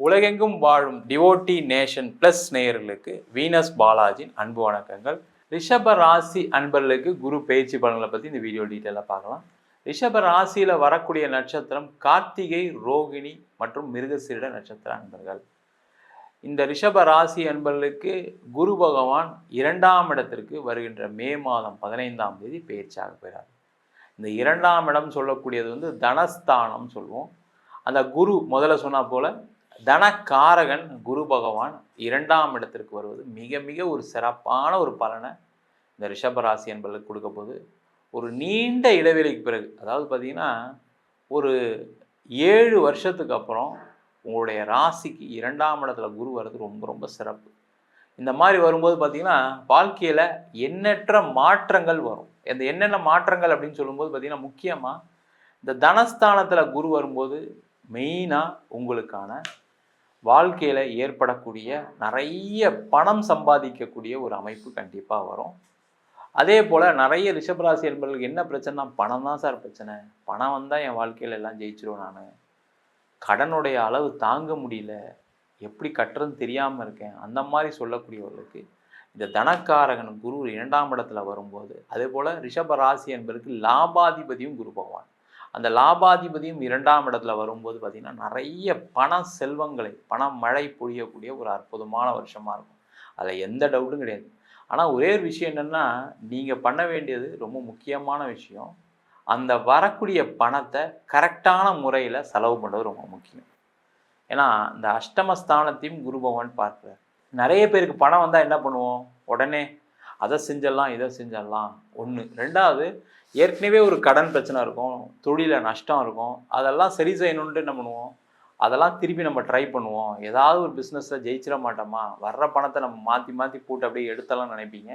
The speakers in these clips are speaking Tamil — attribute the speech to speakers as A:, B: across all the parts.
A: உலகெங்கும் வாழும் டிவோட்டி நேஷன் பிளஸ் நேயர்களுக்கு வீனஸ் பாலாஜின் அன்பு வணக்கங்கள். ரிஷப ராசி அன்பர்களுக்கு குரு பயிற்சி பலன்களை பற்றி இந்த வீடியோ டீட்டெயிலாக பார்க்கலாம். ரிஷப ராசியில் வரக்கூடிய நட்சத்திரம் கார்த்திகை ரோகிணி மற்றும் மிருகசீரிட நட்சத்திர அன்பர்கள். இந்த ரிஷப ராசி அன்பர்களுக்கு குரு பகவான் இரண்டாம் இடத்திற்கு வருகின்ற மே மாதம் பதினைந்தாம் தேதி பயிற்சியாக போகிறார் இந்த இரண்டாம் இடம் சொல்லக்கூடியது வந்து தனஸ்தானம் சொல்லுவோம். அந்த குரு முதல்ல சொன்னால் போல தனக்காரகன் குரு பகவான் இரண்டாம் இடத்திற்கு வருவது மிக மிக ஒரு சிறப்பான ஒரு பலனை இந்த ரிஷபராசி என்பதற்கு கொடுக்க போகுது. ஒரு நீண்ட இடைவெளிக்கு பிறகு அதாவது பார்த்தீங்கன்னா ஒரு ஏழு வருஷத்துக்கு அப்புறம் உங்களுடைய ராசிக்கு இரண்டாம் இடத்துல குரு வர்றது ரொம்ப ரொம்ப சிறப்பு. இந்த மாதிரி வரும்போது பார்த்திங்கன்னா வாழ்க்கையில் எண்ணற்ற மாற்றங்கள் வரும். இந்த என்னென்ன மாற்றங்கள் அப்படின்னு சொல்லும்போது பார்த்திங்கன்னா முக்கியமாக இந்த தனஸ்தானத்தில் குரு வரும்போது மெயினாக உங்களுக்கான வாழ்க்கையில் ஏற்படக்கூடிய நிறைய பணம் சம்பாதிக்கக்கூடிய ஒரு அமைப்பு கண்டிப்பாக வரும். அதே போல் நிறைய ரிஷபராசி என்பவர்களுக்கு என்ன பிரச்சனைனா பணம் தான் சார் பிரச்சனை. பணம் வந்தால் என் வாழ்க்கையில் எல்லாம் ஜெயிச்சிருவேன் நான். கடனுடைய அளவு தாங்க முடியல. எப்படி கட்டுறதுன்னு தெரியாமல் இருக்கேன். அந்த மாதிரி சொல்லக்கூடியவர்களுக்கு இந்த தனக்காரகன் குரு இரண்டாம் இடத்துல வரும்போது அதே போல் ரிஷப ராசி என்பதற்கு லாபாதிபதியும் குரு பகவான். அந்த லாபாதிபதியும் இரண்டாம் இடத்துல வரும்போது பார்த்திங்கன்னா நிறைய பண செல்வங்களை பண மழை பொழியக்கூடிய ஒரு அற்புதமான வருஷமாக இருக்கும். அதில் எந்த டவுட்டும் கிடையாது. ஆனால் ஒரே ஒரு விஷயம் என்னென்னா நீங்கள் பண்ண வேண்டியது ரொம்ப முக்கியமான விஷயம். அந்த வரக்கூடிய பணத்தை கரெக்டான முறையில் செலவு பண்ணுறது ரொம்ப முக்கியம். ஏன்னா இந்த அஷ்டமஸ்தானத்தையும் குரு பகவான் பார்க்குறார். நிறைய பேருக்கு பணம் வந்தால் என்ன பண்ணுவோம்? உடனே அதை செஞ்சிடலாம் இதை செஞ்சிடலாம் ஒன்று ரெண்டாவது ஏற்கனவே ஒரு கடன் பிரச்சனை இருக்கும் தொழிலில் நஷ்டம் இருக்கும் அதெல்லாம் சரி செய்யணுன்ட்டு என்ன பண்ணுவோம்? அதெல்லாம் திருப்பி நம்ம ட்ரை பண்ணுவோம். ஏதாவது ஒரு பிஸ்னஸில் ஜெயிச்சிட மாட்டோமா? வர்ற பணத்தை நம்ம மாற்றி மாற்றி போட்டு அப்படியே எடுத்தலாம் நினைப்பீங்க.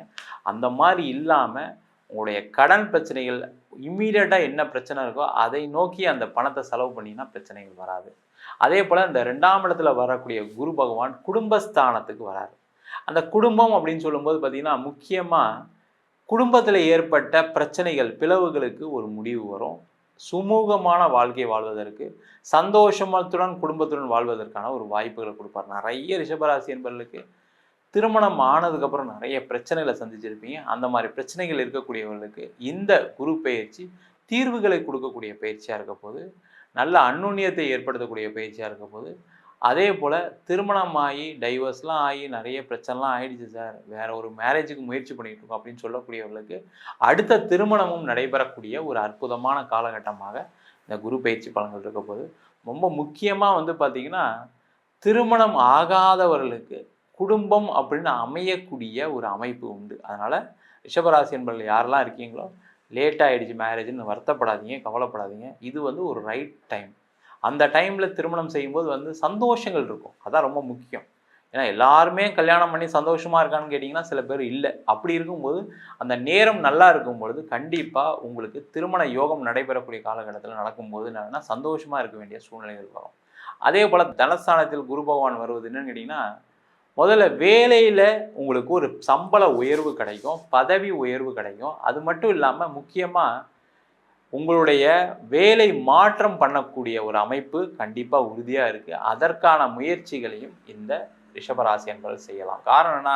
A: அந்த மாதிரி இல்லாமல் உங்களுடைய கடன் பிரச்சனைகள் இம்மீடியட்டாக என்ன பிரச்சனை இருக்கோ அதை நோக்கி அந்த பணத்தை செலவு பண்ணிங்கன்னா பிரச்சனைகள் வராது. அதே போல் இந்த ரெண்டாம் இடத்துல வரக்கூடிய குரு பகவான் குடும்பஸ்தானத்துக்கு வராரு. அந்த குடும்பம் அப்படின்னு சொல்லும்போது பார்த்தீங்கன்னா முக்கியமாக குடும்பத்தில் ஏற்பட்ட பிரச்சனைகள் பிளவுகளுக்கு ஒரு முடிவு வரும். சுமூகமான வாழ்க்கை வாழ்வதற்கு சந்தோஷமத்துடன் குடும்பத்துடன் வாழ்வதற்கான ஒரு வாய்ப்புகளை கொடுப்பார். நிறைய ரிஷபராசி என்பவர்களுக்கு திருமணம் ஆனதுக்கப்புறம் நிறைய பிரச்சனைகளை சந்திச்சிருப்பீங்க. அந்த மாதிரி பிரச்சனைகள் இருக்கக்கூடியவர்களுக்கு இந்த குரு பயிற்சி தீர்வுகளை கொடுக்கக்கூடிய பயிற்சியாக இருக்க போது நல்ல அந்நுண்ணியத்தை ஏற்படுத்தக்கூடிய பயிற்சியாக இருக்க போது அதே போல் திருமணம் ஆகி டைவர்ஸ்லாம் ஆகி நிறைய பிரச்சனைலாம் ஆயிடுச்சு சார். வேற ஒரு மேரேஜுக்கு முயற்சி பண்ணிட்டு இருக்கோம் அப்படின்னு சொல்லக்கூடியவர்களுக்கு அடுத்த திருமணமும் நடைபெறக்கூடிய ஒரு அற்புதமான காலகட்டமாக இந்த குரு பயிற்சி பலன்கள் இருக்க போது ரொம்ப முக்கியமாக வந்து பார்த்திங்கன்னா திருமணம் ஆகாதவர்களுக்கு குடும்பம் அப்படின்னு அமையக்கூடிய ஒரு அமைப்பு உண்டு. அதனால் ரிஷபராசி என்பர்கள் யாரெல்லாம் இருக்கீங்களோ லேட் ஆகிடுச்சு மேரேஜ்னு வருத்தப்படாதீங்க கவலைப்படாதீங்க. இது வந்து ஒரு ரைட் டைம் அந்த டைமில் திருமணம் செய்யும்போது வந்து சந்தோஷங்கள் இருக்கும். அதான் ரொம்ப முக்கியம். ஏன்னா எல்லாருமே கல்யாணம் பண்ணி சந்தோஷமாக இருக்கான்னு கேட்டிங்கன்னா சில பேர் இல்லை. அப்படி இருக்கும்போது அந்த நேரம் நல்லா இருக்கும் பொழுது கண்டிப்பாக உங்களுக்கு திருமண யோகம் நடைபெறக்கூடிய காலகட்டத்தில் நடக்கும்போது என்னன்னா சந்தோஷமாக இருக்க வேண்டிய சூழ்நிலைகள் வரும். அதே போல் தனஸ்தானத்தில் குரு பகவான் வருவது என்னன்னு கேட்டிங்கன்னா முதல்ல வேலையில் உங்களுக்கு ஒரு சம்பள உயர்வு கிடைக்கும் பதவி உயர்வு கிடைக்கும். அது மட்டும் இல்லாமல் முக்கியமாக உங்களுடைய வேலை மாற்றம் பண்ணக்கூடிய ஒரு அமைப்பு கண்டிப்பாக உறுதியாக இருக்குது அதற்கான முயற்சிகளையும் இந்த ரிஷபராசி என்பது செய்யலாம். காரணம்னா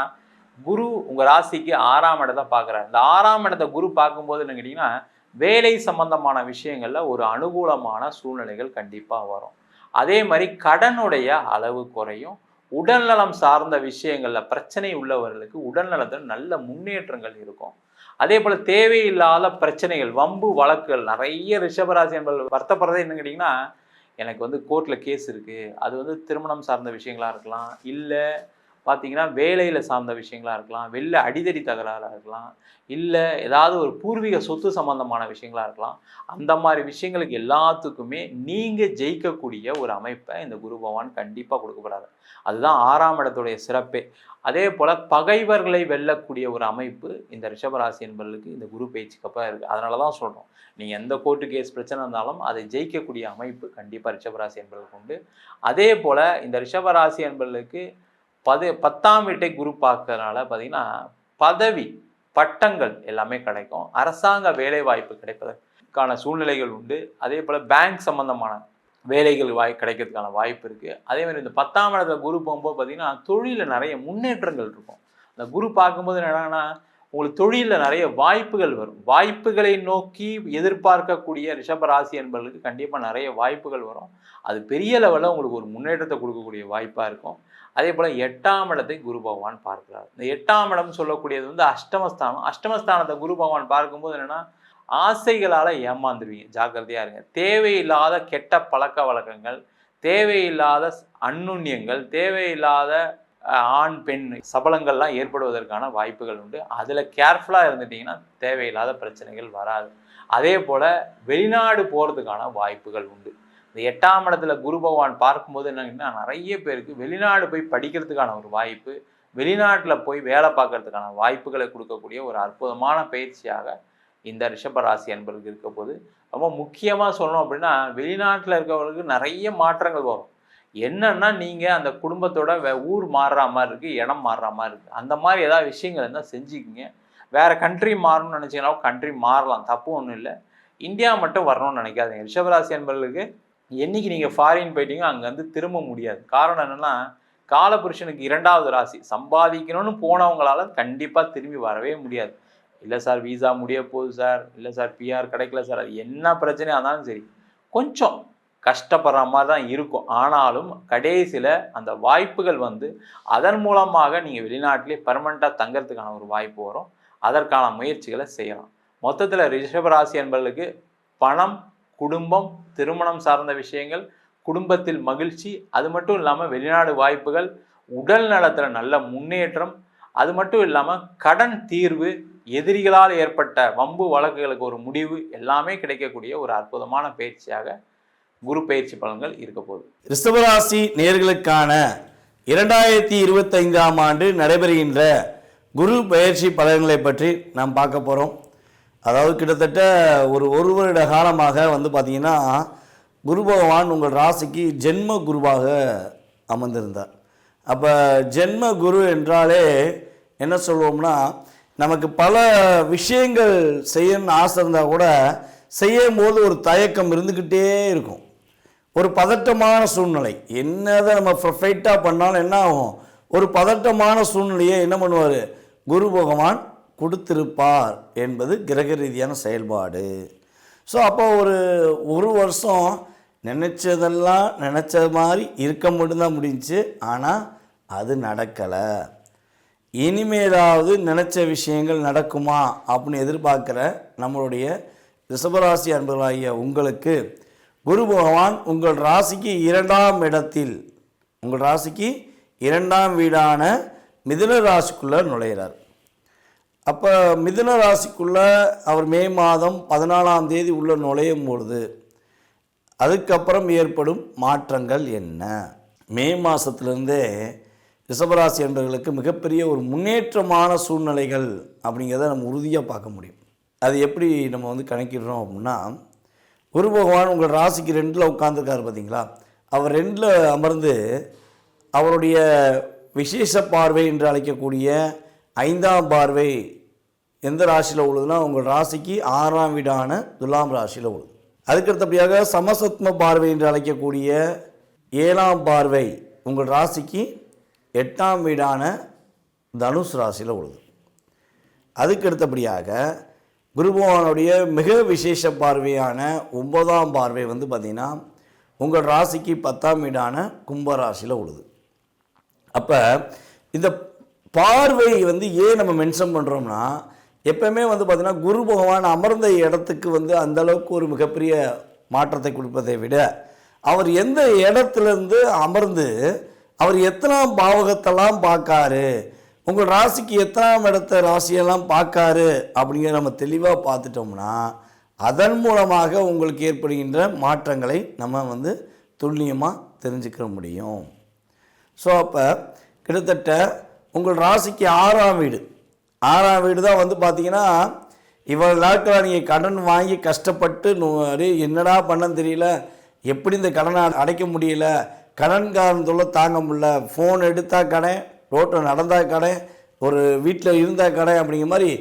A: குரு உங்கள் ராசிக்கு ஆறாம் இடத்தை பார்க்குறாரு. இந்த ஆறாம் இடத்தை குரு பார்க்கும்போது என்ன கேட்டிங்கன்னா வேலை சம்பந்தமான விஷயங்களில் ஒரு அனுகூலமான சூழ்நிலைகள் கண்டிப்பாக வரும். அதே மாதிரி கடனுடைய அளவு குறையும். உடல்நலம் சார்ந்த விஷயங்களில் பிரச்சனை உள்ளவர்களுக்கு உடல்நலத்தில் நல்ல முன்னேற்றங்கள் இருக்கும். அதே போல் தேவையில்லாத பிரச்சனைகள் வம்பு வழக்குகள் நிறைய ரிஷபராசி என்பது வருத்தப்படுறதே என்ன கேட்டிங்கன்னா எனக்கு வந்து கோர்ட்டில் கேஸ் இருக்குது அது வந்து திருமணம் சார்ந்த விஷயங்களாக இருக்கலாம். இல்லை பார்த்தீங்கன்னா வேலையில் சார்ந்த விஷயங்களாக இருக்கலாம் வெளில அடிதடி தகராறாக இருக்கலாம் இல்லை ஏதாவது ஒரு பூர்வீக சொத்து சம்பந்தமான விஷயங்களாக இருக்கலாம். அந்த மாதிரி விஷயங்களுக்கு எல்லாத்துக்குமே நீங்கள் ஜெயிக்கக்கூடிய ஒரு அமைப்பை இந்த குரு பகவான் கண்டிப்பாக கொடுக்கப்படாது. அதுதான் ஆறாம் இடத்துடைய சிறப்பே. அதே போல் பகைவர்களை வெல்லக்கூடிய ஒரு அமைப்பு இந்த ரிஷபராசி என்பர்களுக்கு இந்த குரு பயிற்சிக்கு அப்புறம் இருக்குது அதனால தான் சொல்கிறோம் நீங்கள் எந்த கோர்ட்டு கேஸ் பிரச்சனை இருந்தாலும் அதை ஜெயிக்கக்கூடிய அமைப்பு கண்டிப்பாக ரிஷபராசி என்பர்களுக்கு உண்டு. அதே போல் இந்த ரிஷபராசி என்பர்களுக்கு பது பத்தாம் வீட்டை குரு பார்க்கறதுனால பார்த்தீங்கன்னா பதவி பட்டங்கள் எல்லாமே கிடைக்கும். அரசாங்க வேலை வாய்ப்பு கிடைப்பதற்கான சூழ்நிலைகள் உண்டு. அதே போல் பேங்க் சம்பந்தமான வேலைகள் வாய் கிடைக்கிறதுக்கான வாய்ப்பு இருக்குது அதே மாதிரி இந்த பத்தாம் இடத்துல குரு போகும்போது பார்த்தீங்கன்னா தொழிலில் நிறைய முன்னேற்றங்கள் இருக்கும். அந்த குரு பார்க்கும்போது என்னன்னா உங்களுக்கு தொழிலில் நிறைய வாய்ப்புகள் வரும். வாய்ப்புகளை நோக்கி எதிர்பார்க்கக்கூடிய ரிஷபராசி என்பவர்களுக்கு கண்டிப்பாக நிறைய வாய்ப்புகள் வரும். அது பெரிய லெவலில் உங்களுக்கு ஒரு முன்னேற்றத்தை கொடுக்கக்கூடிய வாய்ப்பாக இருக்கும். அதே போல் எட்டாம் இடத்தை குரு பகவான் பார்க்கிறார். இந்த எட்டாம் இடம் சொல்லக்கூடியது வந்து அஷ்டமஸ்தானம். அஷ்டமஸ்தானத்தை குரு பகவான் பார்க்கும்போது என்னென்னா ஆசைகளால் ஏமாந்துருவீங்க. ஜாக்கிரதையாக இருங்க. தேவையில்லாத கெட்ட பழக்க வழக்கங்கள் தேவையில்லாத அந்நுண்ணியங்கள் தேவையில்லாத ஆண் பெண் சபலங்கள்லாம் ஏற்படுவதற்கான வாய்ப்புகள் உண்டு. அதில் கேர்ஃபுல்லாக இருந்துட்டிங்கன்னா தேவையில்லாத பிரச்சனைகள் வராது. அதே போல் வெளிநாடு போகிறதுக்கான வாய்ப்புகள் உண்டு. இந்த எட்டாம் இடத்துல குரு பகவான் பார்க்கும்போது என்னங்கன்னா நிறைய பேருக்கு வெளிநாடு போய் படிக்கிறதுக்கான ஒரு வாய்ப்பு வெளிநாட்டில் போய் வேலை பார்க்கறதுக்கான வாய்ப்புகளை கொடுக்கக்கூடிய ஒரு அற்புதமான பயிற்சியாக இந்த ரிஷபராசி அன்பர்களுக்கு இருக்க போது ரொம்ப முக்கியமாக சொல்லணும் அப்படின்னா வெளிநாட்டில் இருக்கிறவங்களுக்கு நிறைய மாற்றங்கள் வரும். என்னன்னா நீங்கள் அந்த குடும்பத்தோட வே- ஊர் மாறுற மாதிரி இருக்குது இடம் மாறுற மாதிரி இருக்குது அந்த மாதிரி ஏதாவது விஷயங்கள் இருந்தால் செஞ்சுக்கிங்க. வேறு கண்ட்ரி மாறணும்னு நினச்சிங்கன்னா கண்ட்ரி மாறலாம். தப்பு ஒன்றும் இல்லை. இந்தியா மட்டும் வரணும்னு நினைக்காதீங்க. ரிஷபராசி என்பர்களுக்கு என்னைக்கு நீங்கள் ஃபாரின் போயிட்டீங்க அங்கேருந்து திரும்ப முடியாது. காரணம் என்னென்னா காலபுருஷனுக்கு இரண்டாவது ராசி. சம்பாதிக்கணும்னு போனவங்களால கண்டிப்பாக திரும்பி வரவே முடியாது. இல்லை சார் விசா முடிய போகுது சார். இல்லை சார் பிஆர் கிடைக்கல சார். அது என்ன பிரச்சனையாக இருந்தாலும் சரி. கொஞ்சம் கஷ்டப்படுற மாதிரி தான் இருக்கும். ஆனாலும் கடைசியில் அந்த வாய்ப்புகள் வந்து அதன் மூலமாக நீங்கள் வெளிநாட்டிலே பர்மனெண்ட்டாக தங்கிறதுக்கான ஒரு வாய்ப்பு வரும். அதற்கான முயற்சிகளை செய்யலாம். மொத்தத்தில் ரிஷபராசி என்பவர்களுக்கு பணம் குடும்பம் திருமணம் சார்ந்த விஷயங்கள் குடும்பத்தில் மகிழ்ச்சி அது மட்டும் இல்லாமல் வெளிநாடு வாய்ப்புகள் உடல் நலத்தில் நல்ல முன்னேற்றம் அது மட்டும் இல்லாமல் கடன் தீர்வு எதிரிகளால் ஏற்பட்ட வம்பு வழக்குகளுக்கு ஒரு முடிவு எல்லாமே கிடைக்கக்கூடிய ஒரு அற்புதமான பயிற்சியாக குரு பயிற்சி பலன்கள் இருக்க போகுது.
B: ரிஷபராசி நேர்களுக்கான இரண்டாயிரத்தி இருபத்தைந்தாம் ஆண்டு நடைபெறுகின்ற குரு பயிற்சி பலன்களை பற்றி நாம் பார்க்க போகிறோம் அதாவது கிட்டத்தட்ட ஒரு ஒரு வருட காலமாக வந்து பார்த்திங்கன்னா குரு பகவான் உங்கள் ராசிக்கு ஜென்ம குருவாக அமர்ந்திருந்தார். அப்போ ஜென்ம குரு என்றாலே என்ன சொல்லுவோம்னா நமக்கு பல விஷயங்கள் செய்யணும்னு ஆசை இருந்தால் கூட செய்யும் போது ஒரு தயக்கம் இருந்துக்கிட்டே இருக்கும். ஒரு பதட்டமான சூழ்நிலை. என்னதான் நம்ம பர்ஃபெக்டாக பண்ணாலும் என்ன ஆகும்? ஒரு பதட்டமான சூழ்நிலையை என்ன பண்ணுவார்? குரு பகவான் கொடுத்திருப்பார் என்பது கிரக ரீதியான செயல்பாடு. ஸோ அப்போ ஒரு ஒரு வருஷம் நினச்சதெல்லாம் நினச்ச மாதிரி இருக்க மட்டும்தான் முடிஞ்சுச்சு. ஆனால் அது நடக்கலை. இனிமேலாவது நினச்ச விஷயங்கள் நடக்குமா? அப்படின்னு எதிர்பார்க்குற நம்மளுடைய ரிஷபராசி அன்பர்களாகிய உங்களுக்கு குரு பகவான் உங்கள் ராசிக்கு இரண்டாம் இடத்தில் உங்கள் ராசிக்கு இரண்டாம் வீடான மிதுன ராசிக்குள்ளே நுழையிறார். அப்போ மிதுன ராசிக்குள்ளே அவர் மே மாதம் பதினாலாம் தேதி உள்ள நுழையும் பொழுது அதுக்கப்புறம் ஏற்படும் மாற்றங்கள் என்ன? மே மாதத்துலேருந்தே ரிஷபராசி என்பவர்களுக்கு மிகப்பெரிய ஒரு முன்னேற்றமான சூழ்நிலைகள் அப்படிங்கிறத நம்ம உறுதியாக பார்க்க முடியும். அது எப்படி நம்ம வந்து கணக்கிடுறோம் அப்படின்னா குரு பகவான் உங்கள் ராசிக்கு ரெண்டில் உட்காந்துருக்காரு பார்த்தீங்களா? அவர் ரெண்டில் அமர்ந்து அவருடைய விசேஷ பார்வை என்று அழைக்கக்கூடிய ஐந்தாம் பார்வை எந்த ராசியில் உள்ளதுன்னா உங்கள் ராசிக்கு ஆறாம் வீடான துலாம் ராசியில் உள்ளது. அதுக்கடுத்தபடியாக சமசத்ம பார்வை என்று அழைக்கக்கூடிய ஏழாம் பார்வை உங்கள் ராசிக்கு எட்டாம் வீடான தனுஷ் ராசியில் உள்ளது. அதுக்கு குருபகவானுடைய மிக விசேஷ பார்வையான ஒன்பதாம் பார்வை வந்து பார்த்திங்கன்னா உங்கள் ராசிக்கு பத்தாம் வீடான கும்ப ராசியில் உள்ளது. அப்போ இந்த பார்வை வந்து ஏன் நம்ம மென்ஷன் பண்ணுறோம்னா எப்பவுமே வந்து பார்த்திங்கன்னா குரு பகவான் அமர்ந்த இடத்துக்கு வந்து அந்த அளவுக்கு ஒரு மிகப்பெரிய மாற்றத்தை கொடுப்பதை விட அவர் எந்த இடத்துலேருந்து அமர்ந்து அவர் எத்தனாம் பாவகத்தெல்லாம் பார்க்காரு உங்கள் ராசிக்கு எத்தனாம் இடத்த ராசியெல்லாம் பார்க்காரு அப்படிங்கிற நம்ம தெளிவாக பார்த்துட்டோம்னா அதன் மூலமாக உங்களுக்கு ஏற்படுகின்ற மாற்றங்களை நம்ம வந்து துல்லியமாக தெரிஞ்சுக்க முடியும். ஸோ அப்போ கிட்டத்தட்ட உங்கள் ராசிக்கு ஆறாம் வீடு. ஆறாம் வீடு தான் வந்து பார்த்திங்கன்னா இவ்வளோ நாட்களாக நீங்கள் கடன் வாங்கி கஷ்டப்பட்டு நு- என்னடா பண்ணன்னு தெரியல. எப்படி இந்த கடனை அடைக்க முடியல? கடன்காரன் தொல்லை தாங்க முடியல. ஃபோன் எடுத்தால் கடன் ரோட்டில் நடந்தால் கடை ஒரு வீட்டில் இருந்தால் கடை அப்படிங்கிற மாதிரி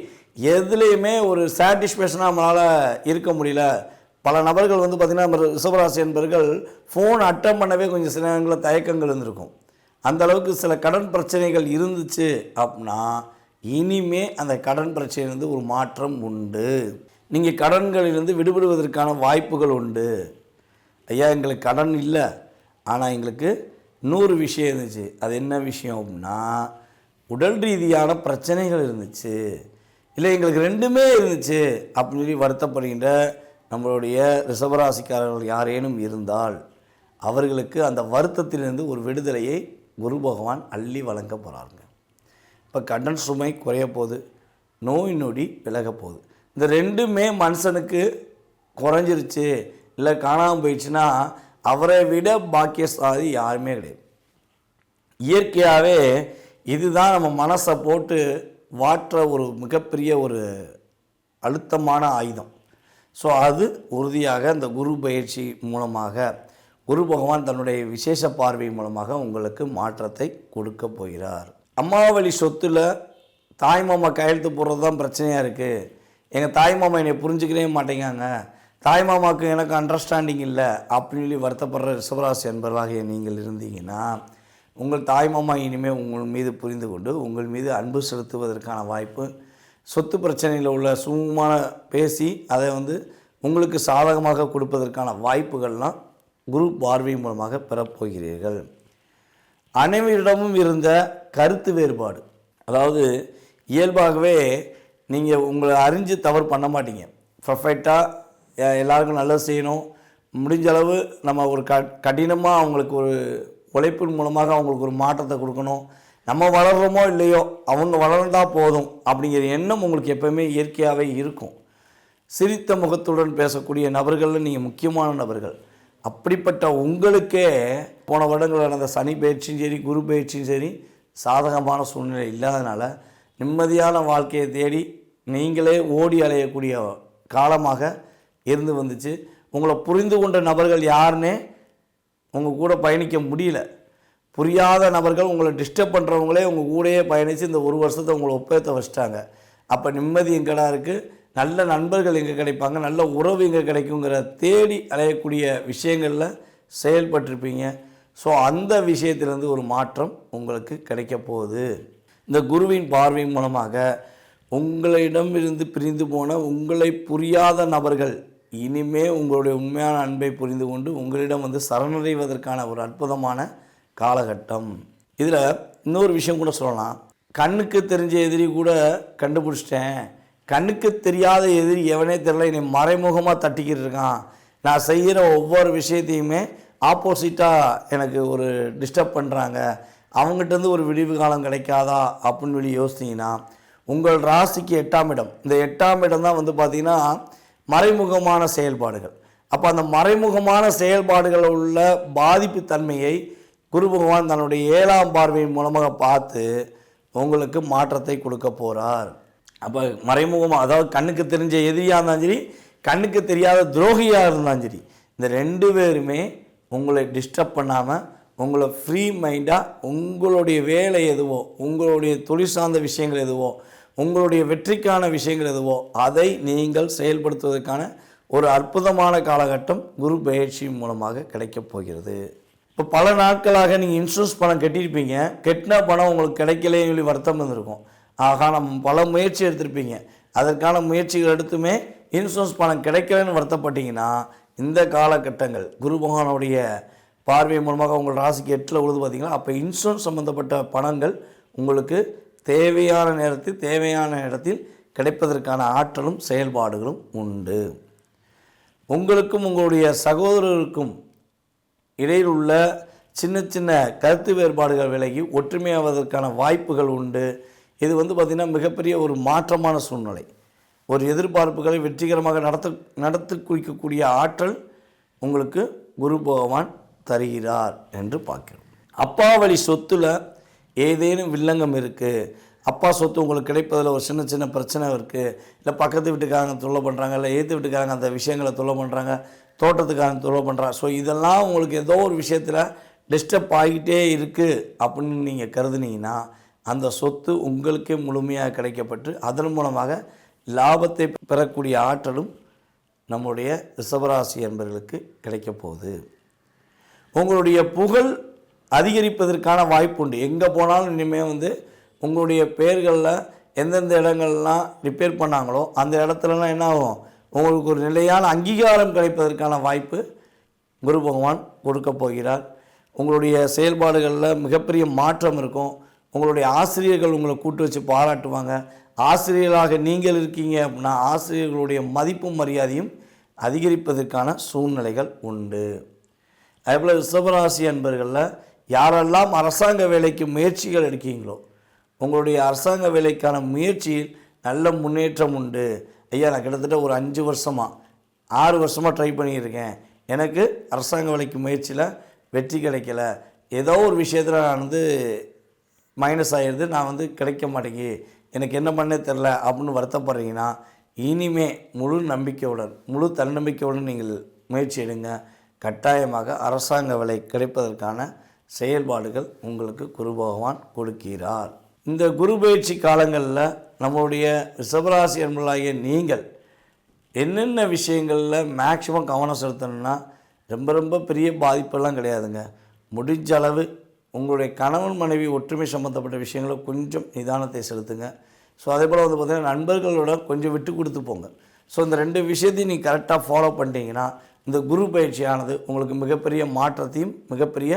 B: எதுலேயுமே ஒரு சாட்டிஸ்ஃபேக்ஷனாக நம்மளால் இருக்க முடியல. பல நபர்கள் வந்து பார்த்திங்கன்னா ரிஷபராசி என்பவர்கள் ஃபோன் அட்டம் பண்ணவே கொஞ்சம் சில நேரங்களில் தயக்கங்கள் இருந்திருக்கும். அந்த அளவுக்கு சில கடன் பிரச்சனைகள் இருந்துச்சு அப்படின்னா இனிமே அந்த கடன் பிரச்சனையிலிருந்து ஒரு மாற்றம் உண்டு. நீங்கள் கடன்களிலிருந்து விடுபடுவதற்கான வாய்ப்புகள் உண்டு. ஐயா எங்களுக்கு கடன் இல்லை. ஆனால் எங்களுக்கு இன்னொரு விஷயம் இருந்துச்சு. அது என்ன விஷயம் அப்படின்னா உடல் ரீதியான பிரச்சனைகள் இருந்துச்சு. இல்லை எங்களுக்கு ரெண்டுமே இருந்துச்சு அப்படின்னு சொல்லி வருத்தப்படுகின்ற நம்மளுடைய ரிஷபராசிக்காரர்கள் யாரேனும் இருந்தால் அவர்களுக்கு அந்த வருத்தத்திலிருந்து ஒரு விடுதலையை குரு பகவான் அள்ளி வழங்க போகிறாருங்க இப்போ கடன் சுமை குறைய போகுது நோய் நொடி விலக போகுது. இந்த ரெண்டுமே மனுஷனுக்கு குறைஞ்சிருச்சு. இல்லை காணாமல் போயிடுச்சுன்னா அவரை விட பாக்கியசாலி யாருமே கிடையாது. இயற்கையாகவே இதுதான் நம்ம மனசை போட்டு வாற்ற ஒரு மிகப்பெரிய ஒரு அழுத்தமான ஆயுதம். ஸோ அது உறுதியாக இந்த குரு பயிற்சி மூலமாக குரு பகவான் தன்னுடைய விசேஷ பார்வை மூலமாக உங்களுக்கு மாற்றத்தை கொடுக்க போகிறார். அம்மாவளி சொத்துல தாய்மாமா கையெழுத்து போடுறது தான் பிரச்சனையாக இருக்குது எங்கள் தாய்மாமா என்னை புரிஞ்சுக்கவே மாட்டேங்காங்க. தாய்மாமாவுக்கு எனக்கு அண்டர்ஸ்டாண்டிங் இல்லை அப்படின்னு சொல்லி வருத்தப்படுற ரிஷபராசி என்பவராக நீங்கள் இருந்தீங்கன்னா உங்கள் தாய்மாமா இனிமேல் உங்கள் மீது புரிந்து கொண்டு உங்கள் மீது அன்பு செலுத்துவதற்கான வாய்ப்பு சொத்து பிரச்சனையில் உள்ள சுமூகமான பேசி அதை வந்து உங்களுக்கு சாதகமாக கொடுப்பதற்கான வாய்ப்புகள்லாம் குரு பார்வை மூலமாக பெறப்போகிறீர்கள். அனைவரிடமும் இருந்த கருத்து வேறுபாடு அதாவது இயல்பாகவே நீங்கள் உங்களை அறிஞ்சு தவறு பண்ண மாட்டீங்க. பர்ஃபெக்டாக எல்லாருக்கும் நல்லது செய்யணும். முடிஞ்ச அளவு நம்ம ஒரு க கடினமாக அவங்களுக்கு ஒரு உழைப்பின் மூலமாக அவங்களுக்கு ஒரு மாற்றத்தை கொடுக்கணும். நம்ம வளர்கிறோமோ இல்லையோ அவங்க வளர்ந்தா போதும் அப்படிங்கிற எண்ணம் உங்களுக்கு எப்போவுமே இயற்கையாகவே இருக்கும். சிரித்த முகத்துடன் பேசக்கூடிய நபர்களில் நீங்கள் முக்கியமான நபர்கள். அப்படிப்பட்ட உங்களுக்கே போன வருடங்களில் நடந்த சனி பயிற்சியும் சரி குரு பயிற்சியும் சரி சாதகமான சூழ்நிலை இல்லாதனால நிம்மதியான வாழ்க்கையை தேடி நீங்களே ஓடி அலையக்கூடிய காலமாக இருந்து வந்துச்சு. உங்களை புரிந்து கொண்ட நபர்கள் யாருன்னே உங்கள் கூட பயணிக்க முடியல. புரியாத நபர்கள் உங்களை டிஸ்டர்ப் பண்ணுறவங்களே உங்கள் கூடயே பயணித்து இந்த ஒரு வருஷத்தை உங்களை ஒப்பேற்ற வச்சிட்டாங்க. அப்போ நிம்மதி எங்கடா இருக்குது நல்ல நண்பர்கள் எங்கே கிடைப்பாங்க? நல்ல உறவு எங்கே கிடைக்குங்கிற தேடி அலையக்கூடிய விஷயங்களில் செயல்பட்டிருப்பீங்க. ஸோ அந்த விஷயத்திலேருந்து ஒரு மாற்றம் உங்களுக்கு கிடைக்க போகுது. இந்த குருவின் பார்வை மூலமாக உங்களிடமிருந்து பிரிந்து போன உங்களை புரியாத நபர்கள் இனிமே உங்களுடைய உண்மையான அன்பை புரிந்து கொண்டு உங்களிடம் வந்து சரணடைவதற்கான ஒரு அற்புதமான காலகட்டம். இதில் இன்னொரு விஷயம் கூட சொல்லலாம். கண்ணுக்கு தெரிஞ்ச எதிரி கூட கண்டுபிடிச்சிட்டேன். கண்ணுக்கு தெரியாத எதிரி எவனே தெரியல என்னை மறைமுகமாக தட்டிக்கிட்டு இருக்கான். நான் செய்கிற ஒவ்வொரு விஷயத்தையுமே ஆப்போசிட்டாக எனக்கு ஒரு டிஸ்டர்ப் பண்ணுறாங்க அவங்ககிட்டருந்து ஒரு விடிவு காலம் கிடைக்காதா அப்படின்னு சொல்லி யோசித்தீங்கன்னா உங்கள் ராசிக்கு எட்டாம் இடம். இந்த எட்டாம் இடம் தான் வந்து பார்த்திங்கன்னா மறைமுகமான செயல்பாடுகள். அப்போ அந்த மறைமுகமான செயல்பாடுகளில் உள்ள பாதிப்பு தன்மையை குரு பகவான் தன்னுடைய ஏழாம் பார்வையின் மூலமாக பார்த்து உங்களுக்கு மாற்றத்தை கொடுக்க போகிறார் அப்போ மறைமுகமாக அதாவது கண்ணுக்கு தெரிஞ்ச எதிரியாக இருந்தாலும் சரி கண்ணுக்கு தெரியாத துரோகியாக இருந்தாலும் சரி இந்த ரெண்டு பேருமே உங்களை டிஸ்டர்ப் பண்ணாமல் உங்களை ஃப்ரீ மைண்டாக உங்களுடைய வேலை எதுவோ உங்களுடைய தொழில் சார்ந்த விஷயங்கள் எதுவோ உங்களுடைய வெற்றிக்கான விஷயங்கள் எதுவோ அதை நீங்கள் செயல்படுத்துவதற்கான ஒரு அற்புதமான காலகட்டம் குரு பயிற்சி மூலமாக கிடைக்கப் போகிறது. இப்போ பல நாட்களாக நீங்கள் இன்சூரன்ஸ் பணம் கட்டியிருப்பீங்க. கெட்டின பணம் உங்களுக்கு கிடைக்கலையே சொல்லி வருத்தம் இருந்திருக்கும் ஆகா நம்ம பல முயற்சி எடுத்திருப்பீங்க. அதற்கான முயற்சிகள் எடுத்துமே இன்சூரன்ஸ் பணம் கிடைக்கலன்னு வருத்தப்பட்டீங்கன்னா இந்த காலகட்டங்கள் குரு பகவானுடைய பார்வை மூலமாக உங்கள் ராசிக்கு எட்டில் உழுது பார்த்தீங்கன்னா அப்போ இன்சூரன்ஸ் சம்மந்தப்பட்ட பணங்கள் உங்களுக்கு தேவையான நேரத்தில் தேவையான இடத்தில் கிடைப்பதற்கான ஆற்றலும் செயல்பாடுகளும் உண்டு. உங்களுக்கும் உங்களுடைய சகோதரருக்கும் இடையில் உள்ள சின்ன சின்ன கருத்து வேறுபாடுகள் விலகி ஒற்றுமையாவதற்கான வாய்ப்புகள் உண்டு. இது வந்து பார்த்திங்கன்னா மிகப்பெரிய ஒரு மாற்றமான சூழ்நிலை. ஒரு எதிர்பார்ப்புகளை வெற்றிகரமாக நடத்த நடத்து குறிக்கக்கூடிய ஆற்றல் உங்களுக்கு குரு பகவான் தருகிறார் என்று பார்க்கிறோம். அப்பா வழி சொத்துல ஏதேனும் வில்லங்கம் இருக்குது அப்பா சொத்து உங்களுக்கு கிடைப்பதில் ஒரு சின்ன சின்ன பிரச்சனை இருக்குது இல்லை பக்கத்து வீட்டுக்காரங்க தொல்லை பண்ணுறாங்க இல்லை ஏற்று வீட்டுக்காரங்க அந்த விஷயங்களை தொல்லை பண்ணுறாங்க தோட்டத்துக்காரங்க தொல்லை பண்ணுறாங்க ஸோ இதெல்லாம் உங்களுக்கு ஏதோ ஒரு விஷயத்தில் டிஸ்டர்ப் ஆகிட்டே இருக்குது அப்படின்னு நீங்கள் கருதுனீங்கன்னா அந்த சொத்து உங்களுக்கே முழுமையாக கிடைக்கப்பட்டு அதன் மூலமாக லாபத்தை பெறக்கூடிய ஆற்றலும் நம்முடைய ரிஷபராசி என்பவர்களுக்கு கிடைக்கப் போகுது. உங்களுடைய புகழ் அதிகரிப்பதற்கான வாய்ப்பு உண்டு. எங்கே போனாலும் இனிமேல் வந்து உங்களுடைய பெயர்களில் எந்தெந்த இடங்கள்லாம் ரிப்பேர் பண்ணாங்களோ அந்த இடத்துலலாம் என்ன ஆகும்? உங்களுக்கு ஒரு நிலையான அங்கீகாரம் கிடைப்பதற்கான வாய்ப்பு குரு பகவான் கொடுக்க போகிறார். உங்களுடைய செயல்பாடுகளில் மிகப்பெரிய மாற்றம் இருக்கும். உங்களுடைய ஆசிரியர்கள் உங்களை கூட்டு வச்சு பாராட்டுவாங்க. ஆசிரியர்களாக நீங்கள் இருக்கீங்க அப்படின்னா ஆசிரியர்களுடைய மதிப்பும் மரியாதையும் அதிகரிப்பதற்கான சூழ்நிலைகள் உண்டு. அதேபோல் ரிஷபராசி அன்பர்களில் யாரெல்லாம் அரசாங்க வேலைக்கு முயற்சிகள் எடுக்கீங்களோ உங்களுடைய அரசாங்க வேலைக்கான முயற்சியில் நல்ல முன்னேற்றம் உண்டு. ஐயா நான் கிட்டத்தட்ட ஒரு அஞ்சு வருஷமாக ஆறு வருஷமாக ட்ரை பண்ணியிருக்கேன். எனக்கு அரசாங்க வேலைக்கு முயற்சியில் வெற்றி கிடைக்கல. ஏதோ ஒரு விஷயத்தில் நான் வந்து மைனஸ் ஆகிடுது நான் வந்து கிடைக்க மாட்டேங்கி எனக்கு என்ன பண்ணே தெரில அப்படின்னு வருத்தப்படுறீங்கன்னா இனிமே முழு நம்பிக்கையுடன் முழு தன்னம்பிக்கையுடன் நீங்கள் முயற்சி எடுங்க. கட்டாயமாக அரசாங்க வேலை கிடைப்பதற்கான செயல்பாடுகள் உங்களுக்கு குரு பகவான் கொடுக்கிறார். இந்த குரு பயிற்சி காலங்களில் நம்மளுடைய ரிஷபராசி அன்பர்களாகிய நீங்கள் என்னென்ன விஷயங்களில் மேக்ஸிமம் கவனம் செலுத்தணும்னா ரொம்ப ரொம்ப பெரிய பாதிப்பெல்லாம் கிடையாதுங்க. முடிஞ்ச அளவு உங்களுடைய கணவன் மனைவி ஒற்றுமை சம்மந்தப்பட்ட விஷயங்களை கொஞ்சம் நிதானத்தை செலுத்துங்க. ஸோ அதே போல் வந்து பார்த்திங்கன்னா நண்பர்களோட கொஞ்சம் விட்டு கொடுத்து போங்க. ஸோ இந்த ரெண்டு விஷயத்தையும் நீங்கள் கரெக்டாக ஃபாலோ பண்ணிட்டீங்கன்னா இந்த குரு பயிற்சியானது உங்களுக்கு மிகப்பெரிய மாற்றத்தையும் மிகப்பெரிய